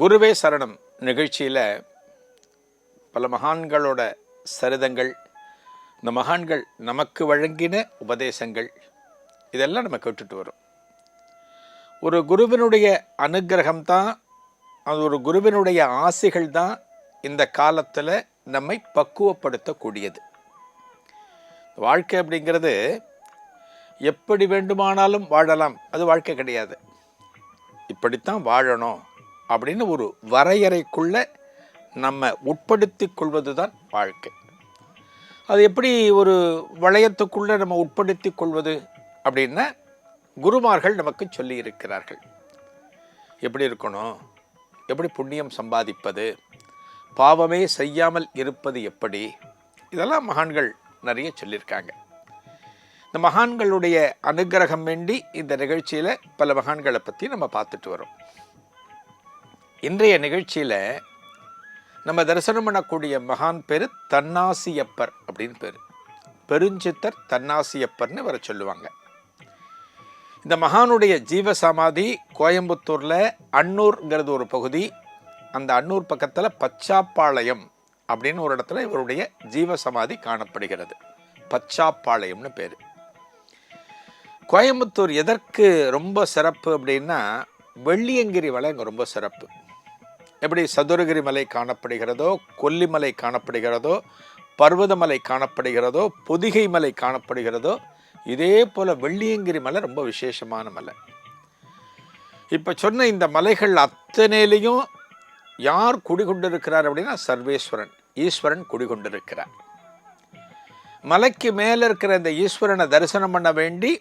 குருவே சரணம். நிகழ்ச்சியில் பல மகான்களோட சரிதங்கள் இந்த மகான்கள் நமக்கு வழங்கின உபதேசங்கள் இதெல்லாம் நம்ம கேட்டுட்டு வரோம். ஒரு குருவினுடைய அனுக்கிரகம் தான் அது ஒரு குருவினுடைய ஆசைகள் தான் இந்த காலத்தில் நம்மை பக்குவப்படுத்தக்கூடியது. வாழ்க்கை அப்படிங்கிறது எப்படி வேண்டுமானாலும் வாழலாம் அது வாழ்க்கை கிடையாது. இப்படித்தான் வாழணும். அப்படின்னு ஒரு வரையறைக்குள்ளே நம்ம உட்படுத்தி கொள்வது தான் வாழ்க்கை. அது எப்படி ஒரு வளையத்துக்குள்ளே நம்ம உட்படுத்தி கொள்வது அப்படின்னா குருமார்கள் நமக்கு சொல்லி இருக்கிறார்கள் எப்படி இருக்கணும்? எப்படி புண்ணியம் சம்பாதிப்பது? பாவமே செய்யாமல் இருப்பது எப்படி? இதெல்லாம் மகான்கள் நிறைய சொல்லியிருக்காங்க. இந்த மகான்களுடைய அனுக்கிரகம் வேண்டி இந்த நிகழ்ச்சியில் பல மகான்களை பற்றி நம்ம பார்த்துட்டு வரோம். இன்றைய நிகழ்ச்சியில் நம்ம தரிசனம் பண்ணக்கூடிய மகான் பேர் தன்னாசியப்பர் அப்படின்னு பேர். பெருஞ்சித்தர் தன்னாசியப்பர்னு வர சொல்லுவாங்க. இந்த மகானுடைய ஜீவ சமாதி கோயம்புத்தூரில் அன்னூர்ங்கிறது ஒரு பகுதி. அந்த அன்னூர் பக்கத்தில் பச்சாப்பாளையம் அப்படின்னு ஒரு இடத்துல இவருடைய ஜீவ சமாதி காணப்படுகிறது. பச்சாப்பாளையம்னு பேர். கோயம்புத்தூர் எதற்கு ரொம்ப சிறப்பு அப்படின்னா வெள்ளியங்கிரி வலை அங்கே ரொம்ப சிறப்பு. எப்படி சதுரகிரி மலை காணப்படுகிறதோ கொல்லிமலை காணப்படுகிறதோ பர்வதமலை காணப்படுகிறதோ பொதிகை மலை காணப்படுகிறதோ இதே போல் வெள்ளியங்கிரி மலை ரொம்ப விசேஷமான மலை. இப்போ சொன்ன இந்த மலைகள் அத்தனையிலையும் யார் குடிகொண்டிருக்கிறார் அப்படின்னா சர்வேஸ்வரன். ஈஸ்வரன் குடிகொண்டிருக்கிறார். மலைக்கு மேலே இருக்கிற இந்த ஈஸ்வரனை தரிசனம் பண்ண வேண்டி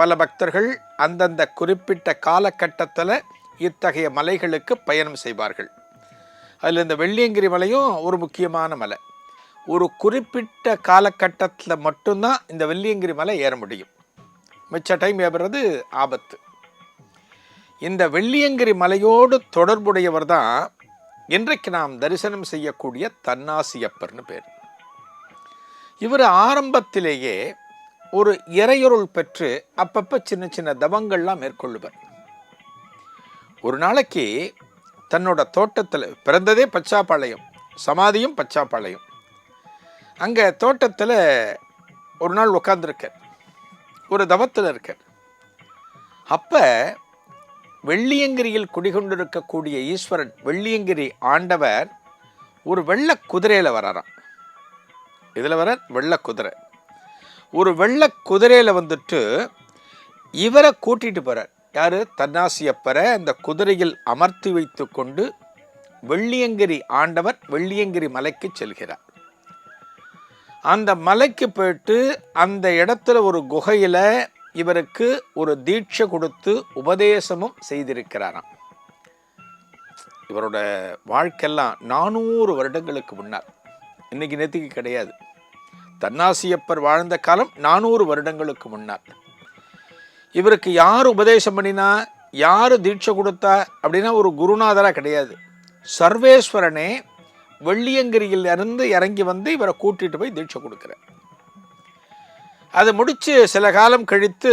பல பக்தர்கள் அந்தந்த குறிப்பிட்ட காலகட்டத்தில் இத்தகைய மலைகளுக்கு பயணம் செய்வார்கள். அதில் இந்த வெள்ளியங்கிரி மலையும் ஒரு முக்கியமான மலை. ஒரு குறிப்பிட்ட காலகட்டத்தில் மட்டும்தான் இந்த வெள்ளியங்கிரி மலை ஏற முடியும். மிச்ச டைம் ஏறுறது ஆபத்து. இந்த வெள்ளியங்கிரி மலையோடு தொடர்புடையவர் தான் இன்றைக்கு நாம் தரிசனம் செய்யக்கூடிய தன்னாசியப்பர்னு பேர். இவர் ஆரம்பத்திலேயே ஒரு இறையொருள் பெற்று அப்பப்போ சின்ன சின்ன தவங்கள்லாம் மேற்கொள்ளுவர். ஒரு நாளைக்கு தன்னோட தோட்டத்தில் பிறந்ததே பச்சாப்பாளையம் சமாதியும் பச்சாப்பாளையம். அங்கே தோட்டத்தில் ஒரு நாள் உட்காந்துருக்கார் ஒரு தவத்தில் இருக்கார் அப்போ வெள்ளியங்கிரியில் குடிகொண்டிருக்கக்கூடிய ஈஸ்வரன் வெள்ளியங்கிரி ஆண்டவர் ஒரு வெள்ளை குதிரையில் வராராம். இதில் வர வெள்ள குதிரை. ஒரு வெள்ளை குதிரையில் வந்துட்டு இவரை கூட்டிகிட்டு போகிறார் யார்? தன்னாசியப்பரை அந்த குதிரையில் அமர்த்தி வைத்து கொண்டு வெள்ளியங்கிரி ஆண்டவர் வெள்ளியங்கிரி மலைக்கு செல்கிறார். அந்த மலைக்கு போயிட்டு அந்த இடத்துல ஒரு குகையில் இவருக்கு ஒரு தீட்சை கொடுத்து உபதேசமும் செய்திருக்கிறாராம். இவரோட வாழ்க்கையெல்லாம் நானூறு வருடங்களுக்கு முன்னால். இன்னைக்கு நேற்றுக்கு கிடையாது. தன்னாசியப்பர் வாழ்ந்த காலம் நானூறு வருடங்களுக்கு முன்னால். இவருக்கு யார் உபதேசம் பண்ணினா யார் தீட்சை கொடுத்தா அப்படின்னா ஒரு குருநாதராக கிடையாது. சர்வேஸ்வரனே வெள்ளியங்கிரியில் இருந்து இறங்கி வந்து இவரை கூட்டிட்டு போய் தீட்சை கொடுக்குறார். அது முடித்து சில காலம் கழித்து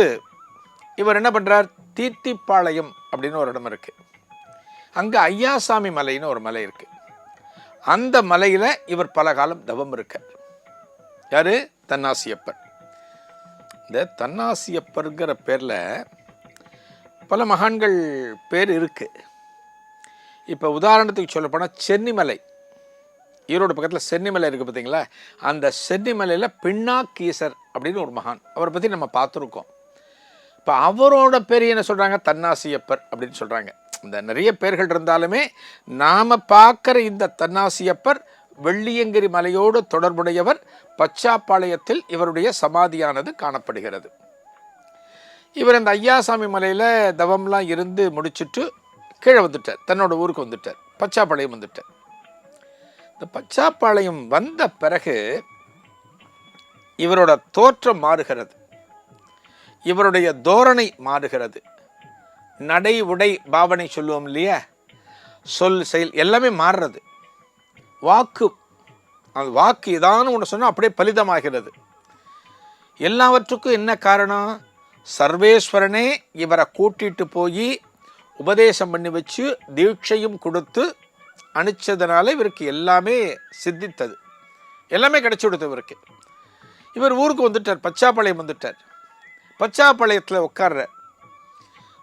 இவர் என்ன பண்ணுறார் தீர்த்திப்பாளையம் அப்படின்னு ஒரு இடம் இருக்குது அங்கே ஐயாசாமி மலைன்னு ஒரு மலை இருக்குது அந்த மலையில் இவர் பல காலம் தவம் இருக்கார். யார்? தன்னாசியப்பன். இந்த தன்னாசியப்பருங்கிற பேரில் பல மகான்கள் பேர் இருக்குது இப்போ உதாரணத்துக்கு சொல்லப்போனால் சென்னிமலை. ஈரோடு பக்கத்தில் சென்னிமலை இருக்குது பார்த்தீங்களா அந்த சென்னிமலையில் பின்னாக்கீசர் அப்படின்னு ஒரு மகான். அவரை பற்றி நம்ம பார்த்துருக்கோம். இப்போ அவரோட பேர் என்ன சொல்கிறாங்க தன்னாசியப்பர் அப்படின்னு சொல்கிறாங்க இந்த நிறைய பேர்கள் இருந்தாலுமே நாம் பார்க்குற இந்த தன்னாசியப்பர் வெள்ளியங்கிரி மலையோடு தொடர்புடையவர் பச்சாப்பாளையத்தில் இவருடைய சமாதியானது காணப்படுகிறது. இவர் இந்த ஐயாசாமி மலையில் தவம்லாம் இருந்து முடிச்சுட்டு கீழே வந்துட்டார். தன்னோட ஊருக்கு வந்துட்டார். பச்சாப்பாளையம் வந்துட்டார். இந்த பச்சாப்பாளையம் வந்த பிறகு இவரோட தோற்றம் மாறுகிறது. இவருடைய தோரணை மாறுகிறது. நடை உடை பாவனை சொல்லுவோம் இல்லையா? சொல் செயல் எல்லாமே மாறுறது. வாக்கு அந்த வாக்கு ஏதானு ஒன்று சொன்னால் அப்படியே பலிதமாகிறது. எல்லாவற்றுக்கும் என்ன காரணம்? சர்வேஸ்வரனே இவரை கூட்டிட்டு போய் உபதேசம் பண்ணி வச்சு தீட்சையும் கொடுத்து அனுப்பிச்சதுனால இவருக்கு எல்லாமே சித்தித்தது. எல்லாமே கிடச்சி கொடுத்து இவருக்கு. இவர் ஊருக்கு வந்துட்டார் பச்சாப்பாளையம் வந்துட்டார். பச்சாப்பாளையத்தில் உட்கார்ற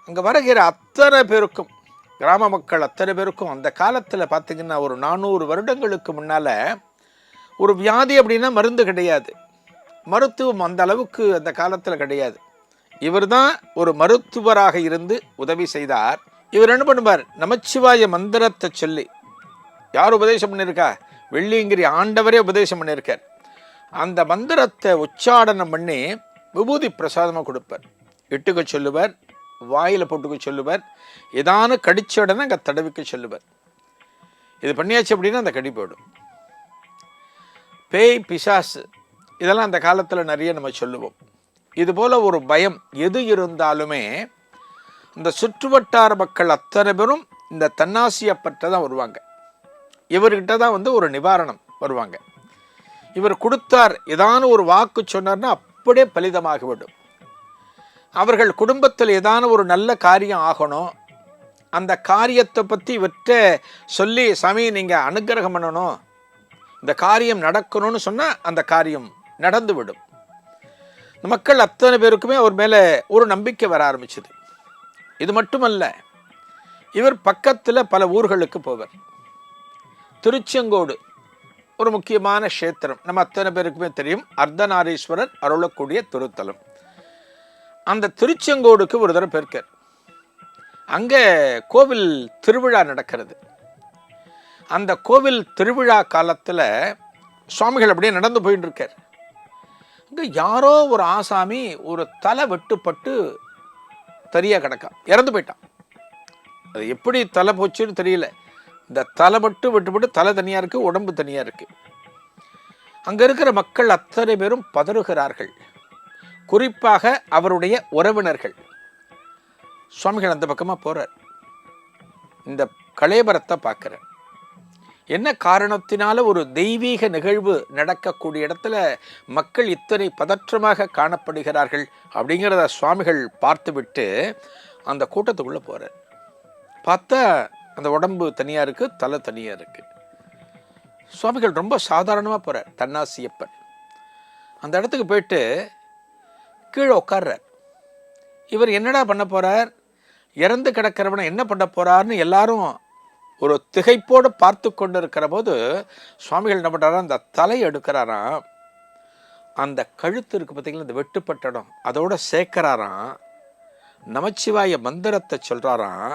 அங்கே வருகிற அத்தனை பேருக்கும் கிராம மக்கள் அத்தனை பேருக்கும் அந்த காலத்தில் பார்த்தீங்கன்னா ஒரு நானூறு வருடங்களுக்கு முன்னால் ஒரு வியாதி அப்படின்னா மருந்து கிடையாது. மருத்துவம் அந்த அளவுக்கு அந்த காலத்தில் கிடையாது. இவர் தான் ஒரு மருத்துவராக இருந்து உதவி செய்தார். இவர் என்ன பண்ணுவார்? நமச்சிவாய மந்திரத்தை சொல்லி யார் உபதேசம் பண்ணியிருக்கா? வெள்ளியங்கிரி ஆண்டவரே உபதேசம் பண்ணியிருக்கார். அந்த மந்திரத்தை உச்சாடனம் பண்ணி விபூதி பிரசாதமாக கொடுப்பார். இட்டுக்க சொல்லுவார் வாயில் போட்டுக்க சொல்லுவார். ஏதானு கடிச்ச உடனே அங்கே தடவிக்க சொல்லுவார். இது பண்ணியாச்சு அப்படின்னா அந்த கடி போயிடும். பேய் பிசாசு இதெல்லாம் அந்த காலத்தில் நிறைய நம்ம சொல்லுவோம். இதுபோல் ஒரு பயம் எது இருந்தாலுமே இந்த சுற்றுவட்டார மக்கள் அத்தனை பேரும் இந்த தன்னாசியப்பட்ட தான் வருவாங்க. இவர்கிட்ட தான் வந்து ஒரு நிவாரணம் வருவாங்க. இவர் கொடுத்தார் ஏதான ஒரு வாக்கு சொன்னார்னா அப்படியே பலிதமாகிவிடும். அவர்கள் குடும்பத்தில் ஏதான ஒரு நல்ல காரியம் ஆகணும். அந்த காரியத்தை பற்றி இவற்ற சொல்லி சாமி நீங்கள் அனுக்கிரகம் பண்ணணும். இந்த காரியம் நடக்கணும்னு சொன்னால் அந்த காரியம் நடந்து விடும் மக்கள் அத்தனை பேருக்குமே அவர் மேலே ஒரு நம்பிக்கை வர ஆரம்பிச்சது. இது மட்டுமல்ல இவர் பக்கத்தில் பல ஊர்களுக்கு போவர். திருச்செங்கோடு ஒரு முக்கியமான க்ஷேத்திரம். நம்ம அத்தனை பேருக்குமே தெரியும் அர்த்தநாரீஸ்வரர் அருளக்கூடிய திருத்தலம். அந்த திருச்செங்கோடுக்கு ஒரு தடவை போயிருக்கார். அங்கே கோவில் திருவிழா நடக்கிறது. அந்த கோவில் திருவிழா காலத்தில் சுவாமிகள் அப்படியே நடந்து போயிட்டு இருக்கார் இங்கே யாரோ ஒரு ஆசாமி ஒரு தலை வெட்டுப்பட்டு தரியாக கிடக்கான். இறந்து போயிட்டான். அது எப்படி தலை போச்சுன்னு தெரியல. இந்த தலை மட்டும் வெட்டுப்பட்டு தலை தனியாக இருக்குது உடம்பு தனியாக இருக்குது அங்கே இருக்கிற மக்கள் அத்தனை பேரும் பதறுகிறார்கள். குறிப்பாக அவருடைய உறவினர்கள். சுவாமிகள் அந்த பக்கமாக போகிறார் இந்த கலேபரத்தை பார்க்குறார். என்ன காரணத்தினால ஒரு தெய்வீக நிகழ்வு நடக்கக்கூடிய இடத்துல மக்கள் இத்தனை பதற்றமாக காணப்படுகிறார்கள் அப்படிங்கிறத சுவாமிகள் பார்த்துவிட்டு அந்த கூட்டத்துக்குள்ளே போகிறார் பார்த்தா அந்த உடம்பு தனியாக இருக்குது தலை தனியாக இருக்குது சுவாமிகள் ரொம்ப சாதாரணமாக போகிறார் தன்னாசியப்பன். அந்த இடத்துக்கு போயிட்டு கீழே உட்கார்றார். இவர் என்னடா பண்ண போகிறார் இறந்து கிடக்கிறவனை என்ன பண்ண போகிறார்னு எல்லாரும் ஒரு திகைப்போடு பார்த்து கொண்டு இருக்கிற போது சுவாமிகள் என்ன பண்ணுறாரா அந்த தலை எடுக்கிறாராம். அந்த கழுத்து இருக்கு பார்த்திங்களா இந்த வெட்டுப்பட்ட இடம் அதோடு சேர்க்கிறாராம். நமச்சிவாய மந்திரத்தை சொல்கிறாராம்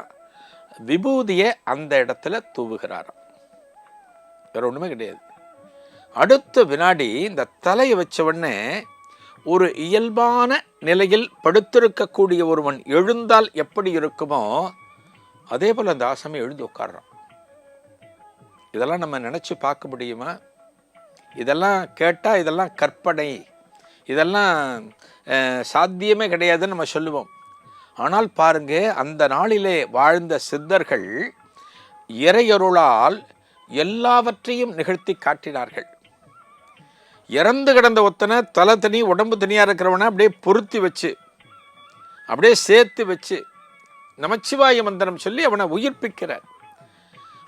விபூதியை அந்த இடத்துல தூவுகிறாராம். வேற ஒன்றுமே கிடையாது. அடுத்த வினாடி இந்த தலையை வச்ச உடனே ஒரு இயல்பான நிலையில் படுத்திருக்கக்கூடிய ஒருவன் எழுந்தால் எப்படி இருக்குமோ அதே போல் அந்த ஆசாமி எழுந்து உட்காடுறான் இதெல்லாம் நம்ம நினச்சி பார்க்க முடியுமா? இதெல்லாம் கேட்டால் இதெல்லாம் கற்பனை. இதெல்லாம் சாத்தியமே கிடையாதுன்னு நம்ம சொல்லுவோம். ஆனால் பாருங்க அந்த நாளிலே வாழ்ந்த சித்தர்கள் இறையருளால் எல்லாவற்றையும் நிகழ்த்தி காட்டினார்கள். இறந்து கிடந்த ஒத்தனை தலை தனி உடம்பு தனியாக இருக்கிறவனை அப்படியே பொருத்தி வச்சு அப்படியே சேர்த்து வச்சு நமச்சிவாய மந்திரம் சொல்லி அவனை உயிர்ப்பிக்கிறார்.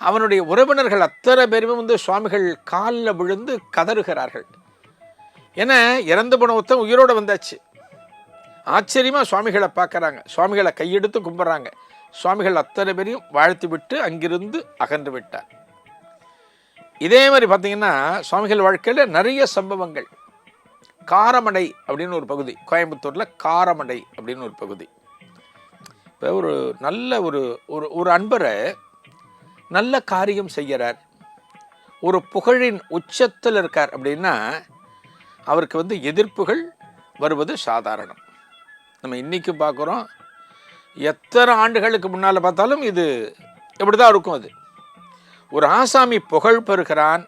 அவனுடைய உறவினர்கள் அத்தனை பேருமே வந்து சுவாமிகள் காலில் விழுந்து கதறுகிறார்கள். ஏன்னா இறந்து போன ஒருத்தன் உயிரோடு வந்தாச்சு. ஆச்சரியமாக சுவாமிகளை பார்க்குறாங்க. சுவாமிகளை கையெடுத்து கும்பிட்றாங்க. சுவாமிகள் அத்தனை பேரையும் வாழ்த்தி விட்டு அங்கிருந்து அகன்று விட்டார். இதே மாதிரி பார்த்தீங்கன்னா சுவாமிகள் வாழ்க்கையில் நிறைய சம்பவங்கள். காரமடை அப்படின்னு ஒரு பகுதி. கோயம்புத்தூரில் காரமடை அப்படின்னு ஒரு பகுதி. இப்போ ஒரு நல்ல ஒரு ஒரு ஒரு அன்பரை நல்ல காரியம் செய்கிறார். ஒரு புகழின் உச்சத்தில் இருக்கார் அப்படின்னா அவருக்கு வந்து எதிர்ப்புகள் வருவது சாதாரணம். நம்ம இன்றைக்கி பார்க்குறோம் எத்தனை ஆண்டுகளுக்கு முன்னால் பார்த்தாலும் இது இப்படி தான் இருக்கும் அது. ஒரு ஆசாமி புகழ் பெறுகிறான்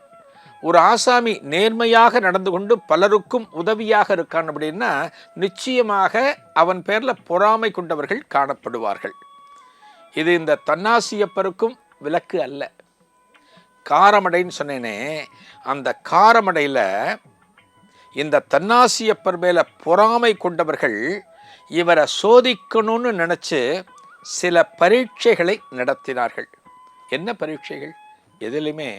ஒரு ஆசாமி நேர்மையாக நடந்து கொண்டு பலருக்கும் உதவியாக இருக்கான் அப்படின்னா நிச்சயமாக அவன் பேரில் பொறாமை கொண்டவர்கள் காணப்படுவார்கள். இது இந்த தன்னாசியப்பருக்கும் விலக்கு அல்ல. காரமடைன்னு சொன்னேனே அந்த காரமடையில் இந்த தன்னாசியப்பர் மேலே பொறாமை கொண்டவர்கள் இவரை சோதிக்கணும்னு நினச்சி சில பரீட்சைகளை நடத்தினார்கள். என்ன பரீட்சைகள்? எதிலுமே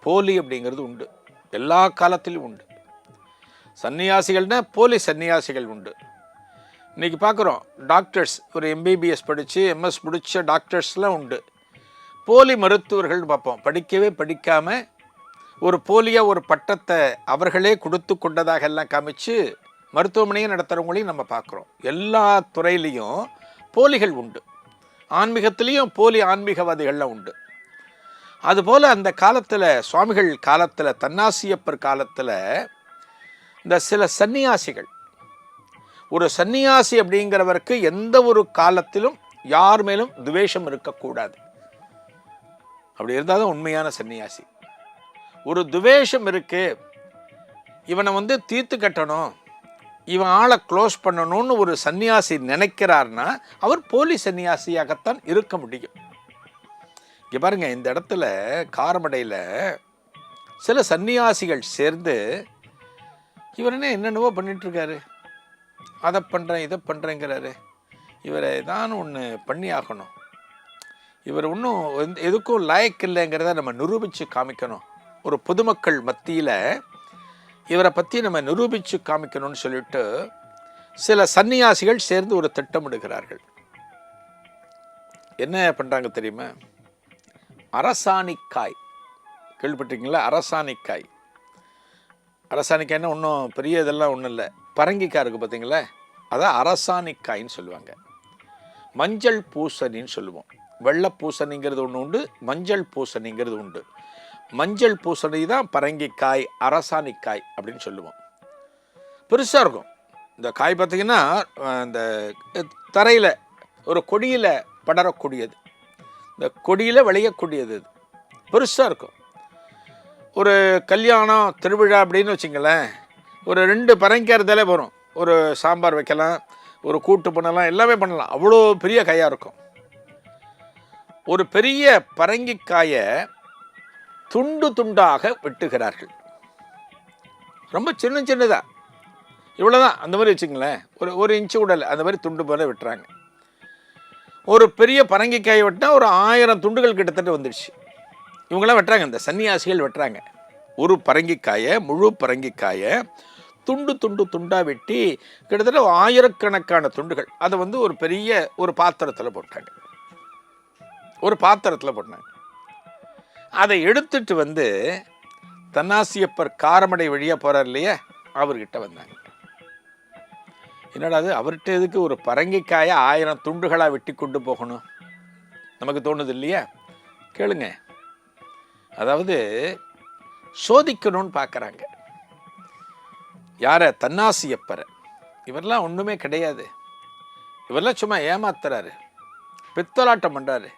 போலி அப்படிங்கிறது உண்டு. எல்லா காலத்திலும் உண்டு. சன்னியாசிகள்னா போலி சன்னியாசிகள் உண்டு. இன்றைக்கி பார்க்குறோம் டாக்டர்ஸ் ஒரு எம்பிபிஎஸ் படித்து எம்எஸ் முடித்த டாக்டர்ஸ்லாம் உண்டு. போலி மருத்துவர்கள்னு பார்ப்போம். படிக்கவே படிக்காமல் ஒரு போலியாக ஒரு பட்டத்தை அவர்களே கொடுத்து கொண்டதாக எல்லாம் காமிச்சு மருத்துவமனையை நடத்துகிறவங்களையும் நம்ம பார்க்குறோம் எல்லா துறையிலையும் போலிகள் உண்டு. ஆன்மீகத்துலேயும் போலி ஆன்மீகவாதிகள்லாம் உண்டு. அதுபோல் அந்த காலத்தில் சுவாமிகள் காலத்தில் தன்னாசியப்பர் காலத்தில் இந்த சில சன்னியாசிகள். ஒரு சன்னியாசி அப்படிங்கிறவருக்கு எந்த ஒரு காலத்திலும் யார் மேலும் துவேஷம் இருக்கக்கூடாது. அப்படி இருந்தால் தான் உண்மையான சன்னியாசி. ஒரு துவேஷம் இருக்கு. இவனை வந்து தீர்த்து கட்டணும். இவன் ஆளை க்ளோஸ் பண்ணணும்னு ஒரு சன்னியாசி நினைக்கிறார்னா அவர் போலி சன்னியாசியாகத்தான் இருக்க முடியும். இங்கே பாருங்கள் இந்த இடத்துல காரமடையில் சில சன்னியாசிகள் சேர்ந்து இவர் என்ன என்னென்னவோ பண்ணிகிட்ருக்காரு இருக்காரு. அதை பண்ணுறேன் இதை பண்ணுறேங்கிறாரு இவரை தான் ஒன்று பண்ணி ஆகணும். இவர் இன்னும் எந்த- எதுக்கும் லாயக் இல்லைங்கிறத நம்ம நிரூபித்து காமிக்கணும். ஒரு பொதுமக்கள் மத்தியில் இவரை பற்றி நம்ம நிரூபித்து காமிக்கணும்னு சொல்லிட்டு சில சன்னியாசிகள் சேர்ந்து ஒரு திட்டமிடுகிறார்கள். என்ன பண்ணுறாங்க தெரியுமா? அரசாணிக்காய். கேள்விப்பட்டிருக்கீங்களா? அரசாணிக்காய். அரசாணிக்காய்னா ஒன்றும் பெரிய இதெல்லாம் ஒன்றும் இல்லை. பரங்கிக்காய் இருக்குது பார்த்தீங்களா அதான் அரசாணிக்காயின்னு சொல்லுவாங்க. மஞ்சள் பூசணின்னு சொல்லுவோம். வெள்ளை பூசணிங்கிறது ஒன்று உண்டு மஞ்சள் பூசணிங்கிறது உண்டு. மஞ்சள் பூசணி தான் பரங்கிக்காய் அரசாணிக்காய் அப்படின்னு சொல்லுவோம். பெருசாக இருக்கும். இந்த காய் பார்த்தீங்கன்னா இந்த தரையில் ஒரு கொடியில் படரக்கூடியது. இந்த கொடியில் விளையக்கூடியது இது. பெருசாக இருக்கும். ஒரு கல்யாணம் திருவிழா அப்படின்னு வச்சுங்களேன் ஒரு ரெண்டு பரங்கிக்கிறதாலே வரும். ஒரு சாம்பார் வைக்கலாம் ஒரு கூட்டு பண்ணலாம் எல்லாமே பண்ணலாம். அவ்வளோ பெரிய காயாக இருக்கும். ஒரு பெரிய பரங்கிக்காயை துண்டு துண்டாக வெட்டுகிறார்கள். ரொம்ப சின்ன சின்னதா. இவ்வளோதான் அந்த மாதிரி வச்சுங்களேன். ஒரு ஒரு இன்ச்சு கூட இல்லை அந்த மாதிரி துண்டு போல வெட்டுறாங்க. ஒரு பெரிய பரங்கிக்காயை வெட்டினா ஒரு ஆயிரம் துண்டுகள் கிட்டத்தட்ட வந்துடுச்சு. இவங்களாம் வெட்டுறாங்க இந்த சன்னியாசிகள் வெட்டுறாங்க. ஒரு பரங்கிக்காயை முழு பரங்கிக்காயை துண்டு துண்டு துண்டாக வெட்டி கிட்டத்தட்ட ஆயிரக்கணக்கான துண்டுகள். அதை வந்து ஒரு பெரிய ஒரு பாத்திரத்தில் போட்டாங்க. ஒரு பாத்திரத்தில் போட்டாங்க. அதை எடுத்துட்டு வந்து தன்னாசியப்பர் காரமடை வழியாக போகிறார் இல்லையா? அவர்கிட்ட வந்தாங்க. என்னடா அது? அவர்கிட்ட எதுக்கு ஒரு பரங்கிக்காயை ஆயிரம் துண்டுகளாக வெட்டி கொண்டு போகணும்? நமக்கு தோணுது இல்லையா? கேளுங்க. அதாவது சோதிக்கணும்னு பார்க்குறாங்க யாரை? தன்னாசியப்பரை. இவரெல்லாம் ஒன்றுமே கிடையாது. இவரெல்லாம் சும்மா ஏமாத்துறாரு. பித்தலாட்டம் பண்ணுறாரு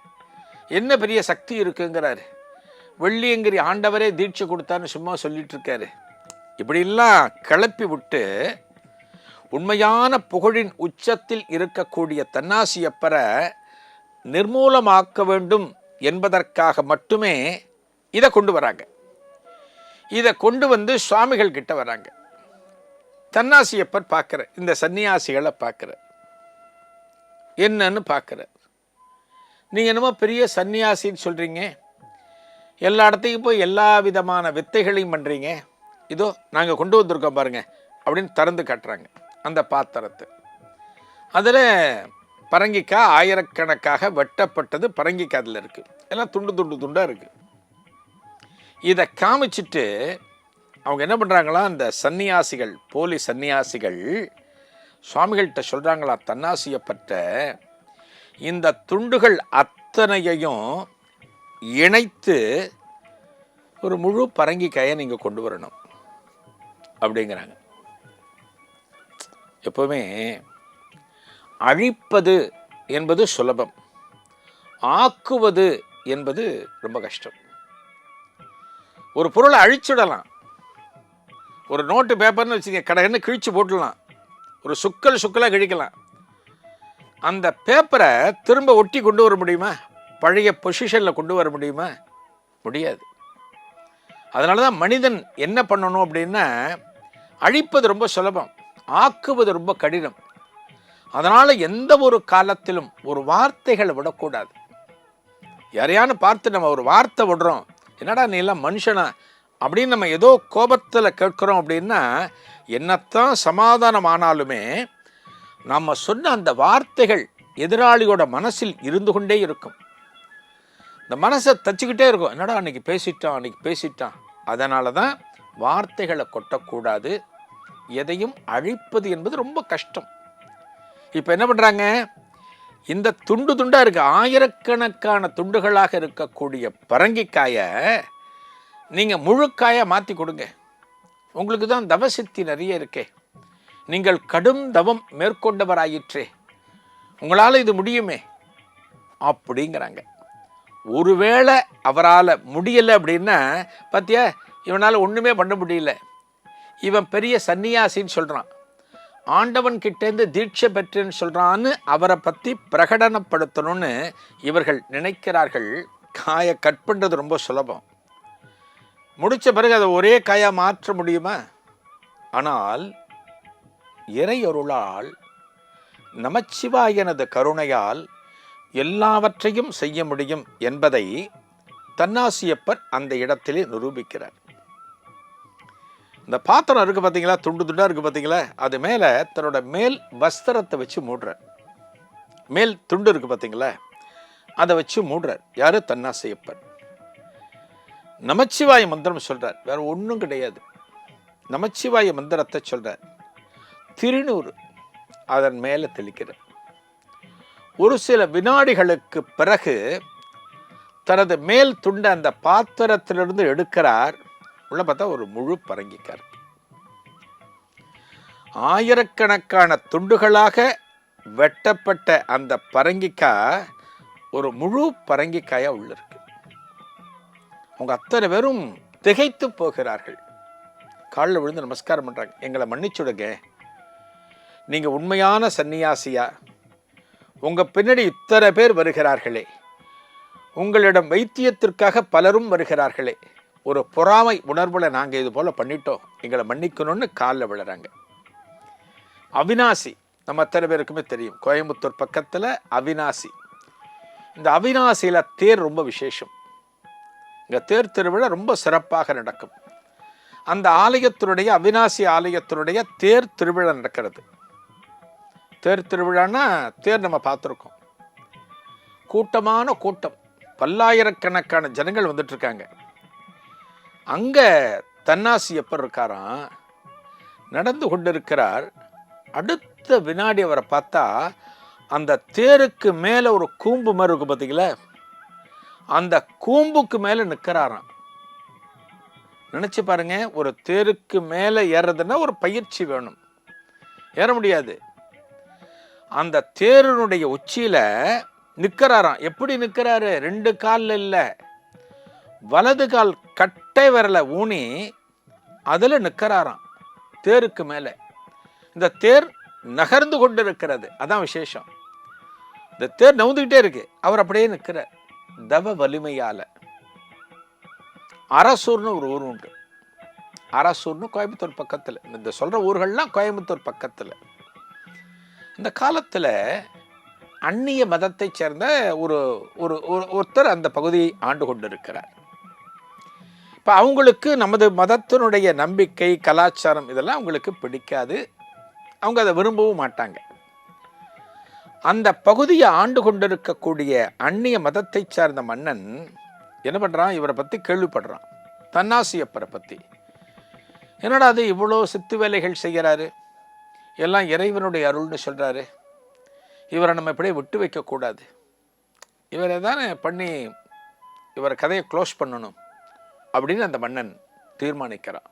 என்ன பெரிய சக்தி இருக்குங்கிறாரு. வெள்ளியங்கிரி ஆண்டவரே தீட்சை கொடுத்தான்னு சும்மா சொல்லிட்டு இருக்காரு. இப்படிலாம் கிளப்பி விட்டு உண்மையான புகழின் உச்சத்தில் இருக்கக்கூடிய தன்னாசியப்பரை நிர்மூலமாக்க வேண்டும் என்பதற்காக மட்டுமே இதை கொண்டு வராங்க. இதை கொண்டு வந்து சுவாமிகள் கிட்ட வராங்க. தன்னாசியப்பர் பார்க்குற இந்த சன்னியாசிகளை பார்க்குற. என்னன்னு பார்க்குற. நீங்கள் என்னமோ பெரிய சன்னியாசின்னு சொல்கிறீங்க எல்லா இடத்துக்கும் போய் எல்லா விதமான வித்தைகளையும் பண்ணுறீங்க இதோ நாங்கள் கொண்டு வந்திருக்கோம் பாருங்கள் அப்படின்னு திறந்து காட்டுறாங்க. அந்த பாத்திரத்தை. அதில் பரங்கிக்காய் ஆயிரக்கணக்காக வெட்டப்பட்டது பரங்கிக்காய் அதில் இருக்குது எல்லாம் துண்டு துண்டு துண்டாக இருக்குது இதை காமிச்சிட்டு அவங்க என்ன பண்ணுறாங்களா அந்த சன்னியாசிகள் போலி சன்னியாசிகள் சுவாமிகள்கிட்ட சொல்கிறாங்களா தன்னாசியப்பட்ட இந்த துண்டுகள் அத்தனையையும் இணைத்து ஒரு முழு பரங்கிக்காயை நீங்கள் கொண்டு வரணும். அப்படிங்கிறாங்க. எப்போவுமே அழிப்பது என்பது சுலபம். ஆக்குவது என்பது ரொம்ப கஷ்டம். ஒரு பொருளை அழிச்சிடலாம். ஒரு நோட்டு பேப்பர்னு வச்சுக்க கடகன்னு கிழிச்சு போட்டுடலாம். ஒரு சுக்கல் சுக்கலாக கிழிக்கலாம். அந்த பேப்பரை திரும்ப ஒட்டி கொண்டு வர முடியுமா? பழைய பொசிஷனில் கொண்டு வர முடியுமா? முடியாது. அதனால தான் மனிதன் என்ன பண்ணணும் அப்படின்னா அழிப்பது ரொம்ப சுலபம். ஆக்குவது ரொம்ப கடினம். அதனால் எந்த ஒரு காலத்திலும் ஒரு வார்த்தைகளை விடக்கூடாது. யாரையானு பார்த்து நம்ம ஒரு வார்த்தை விடுறோம். என்னடா நீ எல்லாம் மனுஷனா? அப்படின்னு நம்ம ஏதோ கோபத்தில் கேட்குறோம் அப்படின்னா என்னத்தான் சமாதானம் ஆனாலுமே நம்ம சொன்ன அந்த வார்த்தைகள் எதிராளியோட மனசில் இருந்து கொண்டே இருக்கும். இந்த மனசை தச்சுக்கிட்டே இருக்கும். என்னடா அன்றைக்கி பேசிட்டான் அன்றைக்கி பேசிட்டான். அதனால தான் வார்த்தைகளை கொட்டக்கூடாது. எதையும் அழிப்பது என்பது ரொம்ப கஷ்டம். இப்போ என்ன பண்ணுறாங்க இந்த துண்டு துண்டாக இருக்குது ஆயிரக்கணக்கான துண்டுகளாக இருக்கக்கூடிய பரங்கிக்காயை நீங்கள் முழுக்காயை மாற்றி கொடுங்க. உங்களுக்கு தான் தவசித்தி நிறைய இருக்கே. நீங்கள் கடும் தவம் மேற்கொண்டவராயிற்றே. உங்களால் இது முடியுமே? அப்படிங்கிறாங்க. ஒருவேளை அவரால் முடியலை அப்படின்னா பார்த்தியா இவனால் ஒன்றுமே பண்ண முடியல. இவன் பெரிய சன்னியாசின்னு சொல்கிறான் ஆண்டவன் கிட்டேருந்து தீட்சை பெற்றேன்னு சொல்கிறான்னு அவரை பற்றி பிரகடனப்படுத்தணும்னு இவர்கள் நினைக்கிறார்கள். காயை கட் பண்ணுறது ரொம்ப சுலபம். முடித்த பிறகு அதை ஒரே காயாக மாற்ற முடியுமா? ஆனால் இறையொருளால் நமச்சிவாயனது கருணையால் எல்லாவற்றையும் செய்ய முடியும் என்பதை தன்னாசியப்பர் அந்த இடத்திலே நிரூபிக்கிறார். இந்த பாத்திரம் இருக்குது பார்த்தீங்களா துண்டு துண்டாக இருக்குது பார்த்தீங்களா அது மேலே தன்னோட மேல் வஸ்திரத்தை வச்சு மூடுறார். மேல் துண்டு இருக்குது பார்த்தீங்களா அதை வச்சு மூடுறார். யார்? தன்னாசியப்பர் நமச்சிவாய மந்திரம் சொல்கிறார் வேற ஒன்றும் கிடையாது. நமச்சிவாய மந்திரத்தை சொல்கிறார் திருநூறு அதன் மேலே தெளிக்கிறார். ஒரு சில வினாடிகளுக்கு பிறகு தனது மேல் துண்டை அந்த பாத்திரத்திலிருந்து எடுக்கிறார். உள்ள பார்த்தா ஒரு முழு பரங்கிக்கார் ஆயிரக்கணக்கான துண்டுகளாக வெட்டப்பட்ட அந்த பரங்கிக்காய் ஒரு முழு பரங்கிக்காயா உள்ள இருக்கு. அவங்க அத்தனை பேரும் திகைத்து போகிறார்கள். காலில் விழுந்து நமஸ்காரம் பண்றாங்க. எங்களை மன்னிச்சுடுங்க நீங்க உண்மையான சன்னியாசியா? உங்க பின்னாடி இத்தனை பேர் வருகிறார்களே. உங்களிடம் வைத்தியத்திற்காக பலரும் வருகிறார்களே. ஒரு பொறாமை உணர்வில் நாங்கள் இது போல் பண்ணிட்டோம். எங்களை மன்னிக்கணும்னு காலில் விழுறாங்க. அவினாசி நம்ம அத்தனை பேருக்குமே தெரியும். கோயம்புத்தூர் பக்கத்தில் அவினாசி. இந்த அவினாசியில் தேர் ரொம்ப விசேஷம். இங்கே தேர் திருவிழா ரொம்ப சிறப்பாக நடக்கும். அந்த ஆலயத்தினுடைய அவினாசி ஆலயத்தினுடைய தேர் திருவிழா நடக்கிறது. தேர் திருவிழான்னா தேர் நம்ம பார்த்துருக்கோம். கூட்டமான கூட்டம். பல்லாயிரக்கணக்கான ஜனங்கள் வந்துட்டு இருக்காங்க. அங்கே தன்னாசி எப்போ இருக்காராம். நடந்து கொண்டிருக்கிறார். அடுத்த வினாடி அவரை பார்த்தா அந்த தேருக்கு மேலே ஒரு கூம்பு மாதிரி இருக்கும் பார்த்தீங்களா அந்த கூம்புக்கு மேலே நிற்கிறாராம். நினச்சி பாருங்க ஒரு தேருக்கு மேலே ஏறுறதுன்னா ஒரு பயிற்சி வேணும். ஏற முடியாது. அந்த தேருனுடைய உச்சியில் நிற்கிறாராம். எப்படி நிற்கிறாரு? ரெண்டு காலில் இல்லை. வலது கால் கட்டை விரலை ஊனி அதில் நிற்கிறாராம் தேருக்கு மேலே. இந்த தேர் நகர்ந்து கொண்டு இருக்கிறது அதான் விசேஷம். இந்த தேர் நவுந்துக்கிட்டே இருக்கு அவர் அப்படியே நிற்கிறார் தவ வலிமையால். அரசூர்னு ஒரு ஊர் உண்டு. அரசூர்னு கோயம்புத்தூர் பக்கத்தில் இந்த சொல்கிற ஊர்கள்லாம் கோயம்புத்தூர் பக்கத்தில். இந்த காலத்தில் அந்நிய மதத்தைச் சேர்ந்த ஒரு ஒரு ஒரு- ஒருத்தர் அந்த பகுதியை ஆண்டு கொண்டிருக்கிறார். இப்போ அவங்களுக்கு நமது மதத்தினுடைய நம்பிக்கை கலாச்சாரம் இதெல்லாம் அவங்களுக்கு பிடிக்காது. அவங்க அதை விரும்பவும் மாட்டாங்க. அந்த பகுதியை ஆண்டு கொண்டிருக்கக்கூடிய அந்நிய மதத்தை சார்ந்த மன்னன் என்ன பண்ணுறான் இவரை பற்றி கேள்விப்படுறான். தன்னாசியப்பரை பற்றி என்னடா அது இவ்வளோ சித்து வேலைகள் செய்கிறாரு? எல்லாம் இறைவனுடைய அருள்னு சொல்கிறாரு இவரை நம்ம இப்படியே விட்டு வைக்கக்கூடாது. இவரை தானே பண்ணி இவரை கதையை க்ளோஸ் பண்ணணும். அப்படின்னு அந்த மன்னன் தீர்மானிக்கிறான்.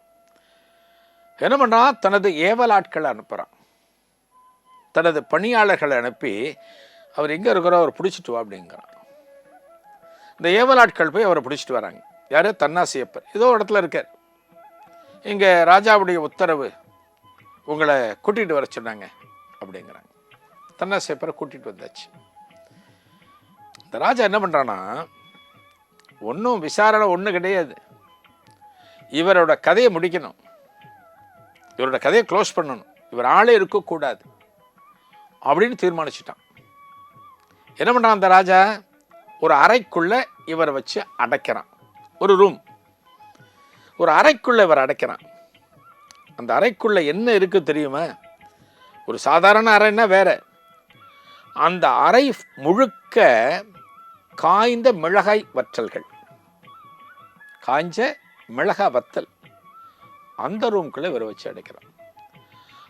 என்ன பண்ணுறான் தனது ஏவலாட்களை அனுப்புகிறான் தனது பணியாளர்களை அனுப்பி அவர் எங்கே இருக்கிறோ அவர் பிடிச்சிட்டு வா அப்படிங்கிறான். இந்த ஏவலாட்கள் போய் அவரை பிடிச்சிட்டு வராங்க. யார்? தன்னாசியப்பர். ஏதோ ஒரு இடத்துல இருக்கார். இங்கே ராஜாவுடைய உத்தரவு உங்களை கூட்டிகிட்டு வர சொன்னாங்க அப்படிங்கிறாங்க. தன்னாசியப்பரை கூட்டிகிட்டு வந்தாச்சு. இந்த ராஜா என்ன பண்ணுறான்னா ஒன்றும் விசாரணை ஒன்றும் கிடையாது. இவரோட கதையை முடிக்கணும். இவரோட கதையை க்ளோஸ் பண்ணணும். இவர் ஆளே இருக்கக்கூடாது. அப்படின்னு தீர்மானிச்சிட்டான். என்ன பண்ணுறான் அந்த ராஜா? ஒரு அறைக்குள்ளே இவரை வச்சு அடைக்கிறான். ஒரு ரூம் ஒரு அறைக்குள்ளே இவர் அடைக்கிறான். அந்த அறைக்குள்ளே என்ன இருக்குது தெரியுமா? ஒரு சாதாரண அறைன்னா வேறு. அந்த அறை முழுக்க காய்ந்த மிளகாய் வற்றல்கள். காய்ஞ்ச மிளகா வத்தல். அந்த ரூம்குள்ளே இவரை வச்சு அடைக்கிறான்.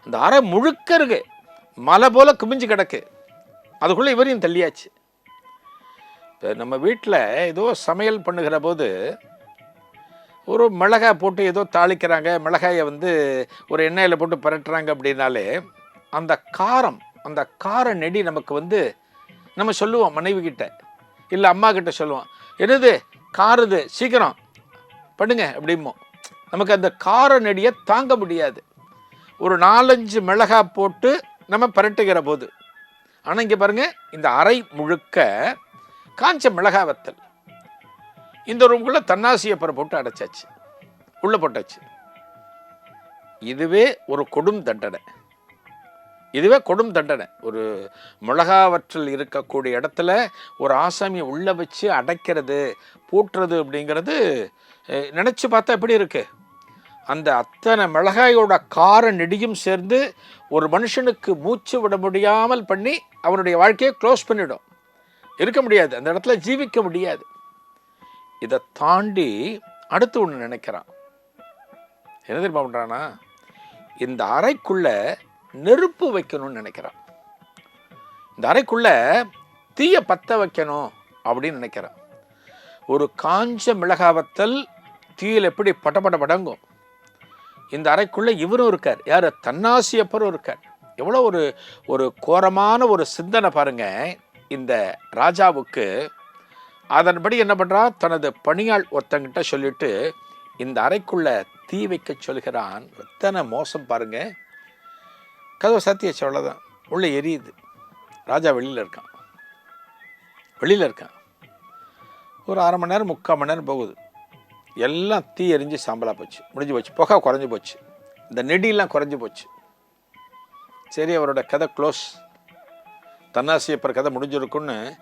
அந்த அறை முழுக்க இருக்கு. மலை போல் குமிஞ்சு கிடக்கு. அதுக்குள்ளே இவரையும் தள்ளியாச்சு. இப்போ நம்ம வீட்டில் ஏதோ சமையல் பண்ணுகிற போது ஒரு மிளகாய் போட்டு ஏதோ தாளிக்கிறாங்க. மிளகாயை வந்து ஒரு எண்ணெயில் போட்டு பரட்டுறாங்க அப்படின்னாலே அந்த காரம் அந்த கார நெடி நமக்கு வந்து நம்ம சொல்லுவோம் மனைவி கிட்ட. இல்லை அம்மா கிட்ட சொல்லுவோம். என்னது? காருது. சீக்கிரம். பண்ணுங்க அப்படிமோ நமக்கு அந்த கார நெடியை தாங்க முடியாது. ஒரு நாலஞ்சு மிளகாய் போட்டு நம்ம பரட்டுகிற போது. ஆனால் இங்கே பாருங்க இந்த அறை முழுக்க காஞ்ச மிளகாய் வத்தல். இந்த ரூம்குள்ளே தன்னாசியப்பரை போட்டு அடைச்சாச்சு. உள்ளே போட்டாச்சு. இதுவே ஒரு கொடும் தண்டனை. இதுவே கொடும் தண்டனை. ஒரு மிளகாவற்றில் இருக்கக்கூடிய இடத்துல ஒரு ஆசாமியை உள்ளே வச்சு அடைக்கிறது பூட்டுறது அப்படிங்கிறது நினச்சி பார்த்தா எப்படி இருக்குது அந்த அத்தனை மிளகாயோட கார நெடியும் சேர்ந்து ஒரு மனுஷனுக்கு மூச்சு விட முடியாமல் பண்ணி அவனுடைய வாழ்க்கையை க்ளோஸ் பண்ணிடும். இருக்க முடியாது. அந்த இடத்துல ஜீவிக்க முடியாது. இதை தாண்டி அடுத்து ஒன்று நினைக்கிறான். என்ன தெரியுமா பண்ணுறான்னா இந்த அறைக்குள்ளே நெருப்பு வைக்கணும்னு நினைக்கிறான். இந்த அறைக்குள்ள தீய பத்த வைக்கணும் அப்படின்னு நினைக்கிறான். ஒரு காஞ்ச மிளகாவத்தல் தீயில் எப்படி படபட படங்கும். இந்த அறைக்குள்ளே இவரும் இருக்கார். யார்? தன்னாசியப்பரும் இருக்கார். எவ்வளோ ஒரு ஒரு கோரமான ஒரு சிந்தனை பாருங்க. இந்த ராஜாவுக்கு அதன்படி என்ன பண்ணுறான் தனது பணியாள் ஒருத்தங்கிட்ட சொல்லிட்டு இந்த அறைக்குள்ளே தீ வைக்க சொல்கிறான். எத்தனை மோசம் பாருங்கள் கதவை சத்தியாச்சு அவ்வளோதான் உள்ளே எரியுது. ராஜா வெளியில் இருக்கான். வெளியில் இருக்கான். ஒரு அரை மணி நேரம் முக்கால் மணி நேரம் போகுது. எல்லாம் தீ எரிஞ்சு சாம்பலாக போச்சு. முடிஞ்சு போச்சு. புகை குறைஞ்சு போச்சு. இந்த நெடியெல்லாம் குறைஞ்சி போச்சு. சரி அவரோட கதை க்ளோஸ் தன்னாசியப்பர் கதை முடிஞ்சிருக்குன்னு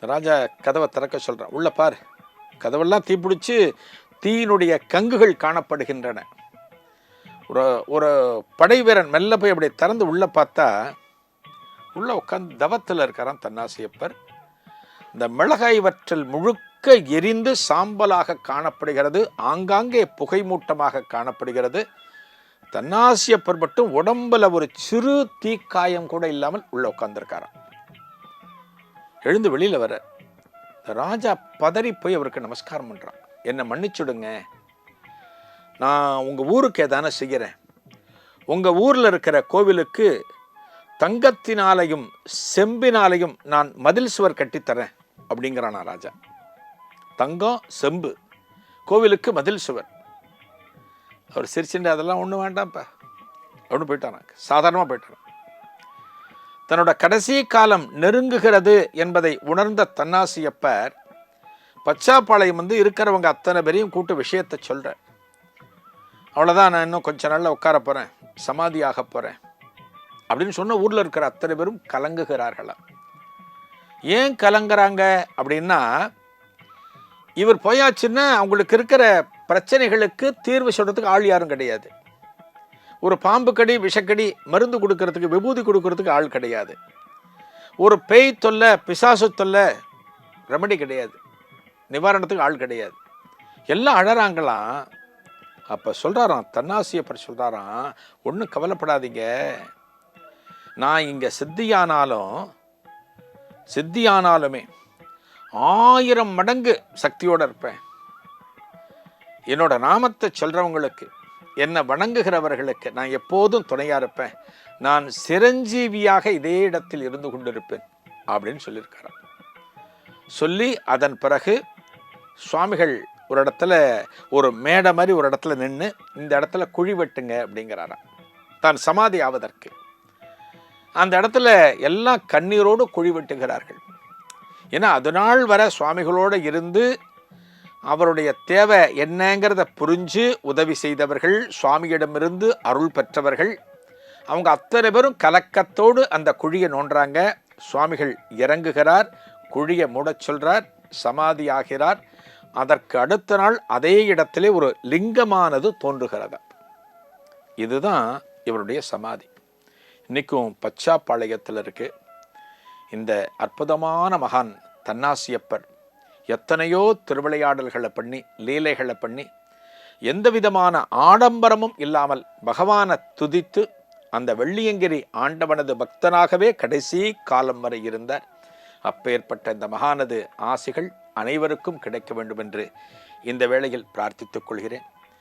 ராஜா கதவை திறக்க சொல்கிறான் உள்ளே பார். கதவெல்லாம் தீ பிடிச்சி தீயினுடைய கங்குகள் காணப்படுகின்றன. ஒரு ஒரு படை வீரன் மெல்ல போய் அப்படி திறந்து உள்ளே பார்த்தா உள்ளே உட்காந்து தவத்தில் இருக்கிறான் தன்னாசியப்பர். இந்த மிளகாய் வற்றல் முழுக்க எரிந்து சாம்பலாக காணப்படுகிறது ஆங்காங்கே புகை மூட்டமாக காணப்படுகிறது. தன்னாசியப்பர் மட்டும் உடம்புல ஒரு சிறு தீக்காயம் கூட இல்லாமல் உள்ள உட்காந்துருக்காராம் எழுந்து வெளியில் வர ராஜா பதறி போய் அவருக்கு நமஸ்காரம் பண்ணுறான் என்னை மன்னிச்சுடுங்க நான் உங்கள் ஊருக்கே தானே செய்கிறேன் உங்கள் ஊரில் இருக்கிற கோவிலுக்கு தங்கத்தினாலையும் செம்பினாலையும் நான் மதில் சுவர் கட்டித்தரேன் அப்படிங்கிறானா ராஜா. தங்கம் செம்பு கோவிலுக்கு மதில் சுவர். அவர் சிரிச்சுட்டு அதெல்லாம் ஒன்றும் வேண்டாம்ப்பா. அப்படின்னு போயிட்டாராங்க சாதாரணமாக போயிட்டான் தன்னோட கடைசி காலம் நெருங்குகிறது என்பதை உணர்ந்த தன்னாசியப்பர் பச்சாப்பாளையம் வந்து இருக்கிறவங்க அத்தனை பேரையும் கூட்டு விஷயத்தை சொல்கிறேன் அவ்வளோதான் நான் இன்னும் கொஞ்ச நாளில் உட்கார போகிறேன் சமாதி ஆக போகிறேன் அப்படின்னு சொன்ன ஊரில் இருக்கிற அத்தனை பேரும் கலங்குகிறார்களா? ஏன் கலங்குறாங்க அப்படின்னா இவர் போயாச்சுன்னா அவங்களுக்கு இருக்கிற பிரச்சனைகளுக்கு தீர்வு சொல்கிறதுக்கு ஆள் யாரும் கிடையாது. ஒரு பாம்பு கடி விஷக்கடி மருந்து கொடுக்கறதுக்கு விபூதி கொடுக்கறதுக்கு ஆள் கிடையாது. ஒரு பேய் தொல்லை பிசாசு தொல்லை ரெமடி கிடையாது. நிவாரணத்துக்கு ஆள் கிடையாது. எல்லாம் அழறாங்களாம். அப்போ சொல்கிறாராம் தன்னாசியப்பர் சொல்கிறாராம் ஒன்றும் கவலைப்படாதீங்க. நான் இங்கே சித்தியானாலும் சித்தியானாலுமே ஆயிரம் மடங்கு சக்தியோடு இருப்பேன். என்னோட நாமத்தை சொல்கிறவங்களுக்கு என்னை வணங்குகிறவர்களுக்கு நான் எப்போதும் துணையாக இருப்பேன். நான் சிரஞ்சீவியாக இதே இடத்தில் இருந்து கொண்டிருப்பேன் அப்படின்னு சொல்லியிருக்காராம். சொல்லி அதன் பிறகு சுவாமிகள் ஒரு இடத்துல ஒரு மேடை மாதிரி ஒரு இடத்துல நின்று இந்த இடத்துல குழி வெட்டுங்க அப்படிங்கிறாராம். தான் சமாதி ஆவதற்கு. அந்த இடத்துல எல்லாம் கண்ணீரோடு குழி வெட்டுகிறார்கள். ஏன்னா அது நாள் வர சுவாமிகளோடு இருந்து அவருடைய தேவை என்னங்கிறத புரிஞ்சு உதவி செய்தவர்கள் சுவாமியிடமிருந்து அருள் பெற்றவர்கள். அவங்க அத்தனை பேரும் கலக்கத்தோடு அந்த குழியை நோண்டுறாங்க. சுவாமிகள் இறங்குகிறார் குழியை மூடச் சொல்கிறார் சமாதி ஆகிறார். அதற்கு அடுத்த நாள் அதே இடத்திலே ஒரு லிங்கமானது தோன்றுகிறது. இதுதான் இவருடைய சமாதி. இன்றைக்கும் பச்சாப்பாளையத்தில் இருக்கு. இந்த அற்புதமான மகான் தன்னாசியப்பர் எத்தனையோ திருவிளையாடல்களை பண்ணி லீலைகளை பண்ணி எந்த விதமான ஆடம்பரமும் இல்லாமல் பகவானை துதித்து அந்த வெள்ளியங்கிரி ஆண்டவனது பக்தனாகவே கடைசி காலம் வரை இருந்தார் அப்பேற்பட்ட இந்த மகானது ஆசிகள் அனைவருக்கும் கிடைக்க வேண்டும் என்று இந்த வேளையில் பிரார்த்தித்துக் கொள்கிறேன்.